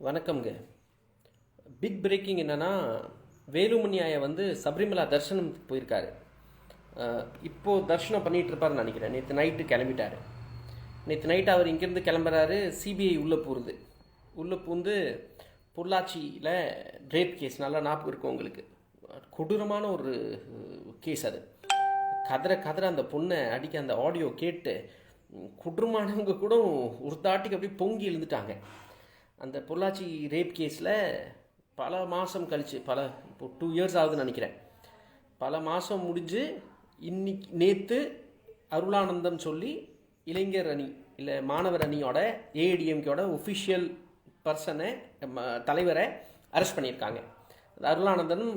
வணக்கம்ங்க. Big braking என்னென்னா வேலுமணி ஐயா வந்து சபரிமலா தர்ஷனம் போயிருக்காரு. இப்போது தர்ஷனம் பண்ணிகிட்ருப்பாருன்னு நினைக்கிறேன். நேற்று நைட்டு கிளம்பிட்டாரு. நேற்று நைட்டு அவர் இங்கேருந்து கிளம்புறாரு சிபிஐ உள்ளே போகிறது உள்ளே பூந்து பொள்ளாச்சியில் ரேப் கேஸ் நல்லா ஞாபகம் இருக்கும் உங்களுக்கு. கொடூரமான ஒரு கேஸ் அது. கதற கதற அந்த பொண்ணை அடிக்க அந்த ஆடியோ கேட்டு ம், கொடூரமானவங்க கூட ஒரு தாட்டிக்கு அப்படியே பொங்கி எழுந்துட்டாங்க. அந்த பொள்ளாச்சி ரேப் கேஸில் பல மாதம் கழிச்சு பல இப்போ டூ இயர்ஸ் ஆகுதுன்னு நினைக்கிறேன். பல மாதம் முடிஞ்சு இன்னைக்கு நேற்று அருளானந்தம் சொல்லி இளைஞர் அணி இல்லை மாணவர் அணியோட ஏஐடிஎம்கேயோட ஒஃபிஷியல் பர்சனை தலைவரை அரெஸ்ட் பண்ணியிருக்காங்க. அருளானந்தனும்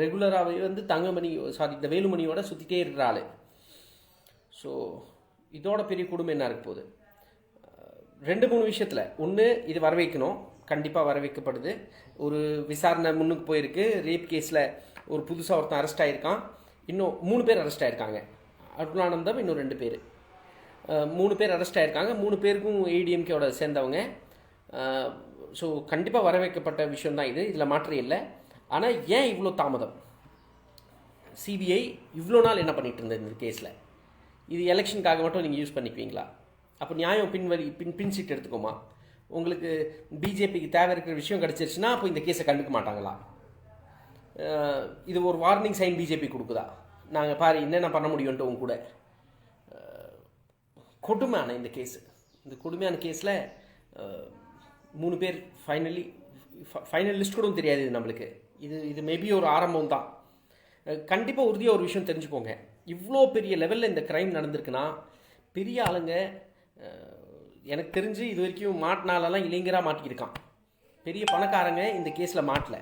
ரெகுலராகவே வந்து தங்கமணி சாரி இந்த வேலுமணியோட சுற்றிட்டே இருக்கிற ஆள். ஸோ இதோட பெரிய குடும்பம் என்ன இருக்க போகுது? ரெண்டு மூணு விஷயத்தில். ஒன்று இது வர வைக்கணும் கண்டிப்பாக வர வைக்கப்படுது ஒரு விசாரணை முன்னுக்கு போயிருக்கு. ரேப் கேஸில் ஒரு புதுசாக ஒருத்தன் அரெஸ்ட் ஆகியிருக்கான் இன்னும் மூணு பேர் அரெஸ்ட் ஆகிருக்காங்க அருணானந்தம் இன்னும் ரெண்டு பேர். மூணு பேர் அரெஸ்ட் ஆகிருக்காங்க மூணு பேருக்கும் ஏடிஎம்கேவோட சேர்ந்தவங்க. ஸோ கண்டிப்பாக வர வைக்கப்பட்ட விஷயம் தான் இது. இதில் மாற்றம் இல்லை. ஆனால் ஏன் இவ்வளோ தாமதம்? சிபிஐ இவ்வளோ நாள் என்ன பண்ணிகிட்டு இருந்தது இந்த கேஸில் இது எலெக்ஷனுக்காக மட்டும் நீங்கள் யூஸ் பண்ணிக்குவீங்களா? அப்போ நியாயம் பின்வரி பின் பின் சீட் எடுத்துக்கோமா. உங்களுக்கு பிஜேபிக்கு தேவை இருக்கிற விஷயம் கிடச்சிருச்சுன்னா அப்போ இந்த கேஸை கண்டுக்க மாட்டாங்களா? இது ஒரு வார்னிங் சைன் பிஜேபி கொடுக்குதா? நாங்கள் பாரு என்னென்ன பண்ண முடியும்ட்டு உங்க கூட. கொடுமையான இந்த கேஸ். இந்த கொடுமையான கேஸில் மூணு பேர் ஃபைனலி ஃபைனல் லிஸ்ட் கூட தெரியாது இது நம்மளுக்கு. இது இது மேபி ஒரு ஆரம்பம் தான். கண்டிப்பாக உறுதியாக ஒரு விஷயம் தெரிஞ்சுக்கோங்க. இவ்வளோ பெரிய லெவலில் இந்த க்ரைம் நடந்திருக்குன்னா பெரிய ஆளுங்க எனக்கு தெரிஞ்சு இது வரைக்கும் மாட்டினாலெல்லாம் இளைஞராக மாட்டிக்கிருக்கான். பெரிய பணக்காரங்க இந்த கேஸில் மாட்டல.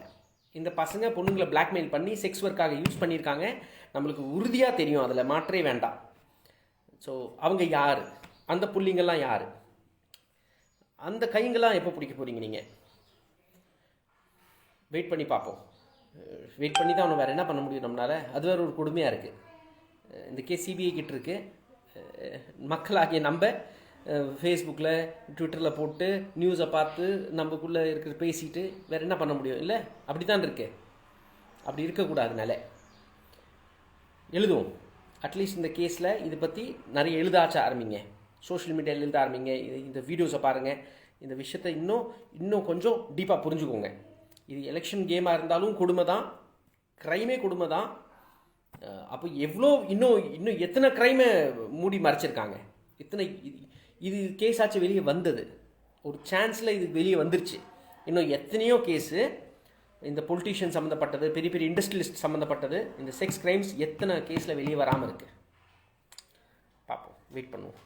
இந்த பசங்க பொண்ணுங்களை பிளாக்மெயில் பண்ணி செக்ஸ் ஒர்க்காக யூஸ் பண்ணியிருக்காங்க. நம்மளுக்கு உறுதியாக தெரியும் அதில் மாற்றே வேண்டாம். ஸோ அவங்க யார்? அந்த புள்ளிங்கெல்லாம் யார்? அந்த கைங்கெல்லாம் எப்போ பிடிக்க போகிறீங்க நீங்கள் வெயிட் பண்ணி பார்ப்போம். வெயிட் பண்ணி தான் அவனை வேறு என்ன பண்ண முடியும் நம்மளால்? அது வேறு ஒரு கொடுமையாக இருக்குது இந்த கேஸ் சிபிஐ கிட்ட இருக்குது மக்களாகிய நம்ம ஃபேஸ்புக்கில் ட்விட்டரில் போட்டு நியூஸை பார்த்து நம்மக்குள்ளே இருக்கிற பேசிட்டு வேறு என்ன பண்ண முடியும்? இல்லை? அப்படி தான் இருக்கு. அப்படி இருக்கக்கூடாதுனால. எழுதுவோம். அட்லீஸ்ட் இந்த கேஸில் இதை பற்றி நிறைய எழுதாச்ச ஆரம்பிங்க. சோஷியல் மீடியாவில் எழுத ஆரம்பிங்க. இது இந்த வீடியோஸை பாருங்கள் இந்த விஷயத்தை இன்னும் இன்னும் கொஞ்சம் டீப்பாக புரிஞ்சுக்கோங்க. இது எலெக்ஷன் கேமாக இருந்தாலும் கொடுமை தான். க்ரைமே கொடுமை தான். அப்போ எவ்வளோ இன்னும் இன்னும் எத்தனை க்ரைமை மூடி மறைச்சிருக்காங்க? இத்தனை இது கேஸ் ஆச்சு வெளியே வந்தது. ஒரு சான்ஸில் இது வெளியே வந்துருச்சு. இன்னும் எத்தனையோ கேஸு இந்த பொலிட்டீஷியன் சம்மந்தப்பட்டது பெரிய பெரிய இண்டஸ்ட்ரியலிஸ்ட் சம்மந்தப்பட்டது இந்த செக்ஸ் கிரைம்ஸ் எத்தனை கேஸில் வெளியே வராமல் இருக்குது பார்ப்போம் வெயிட் பண்ணுவோம்.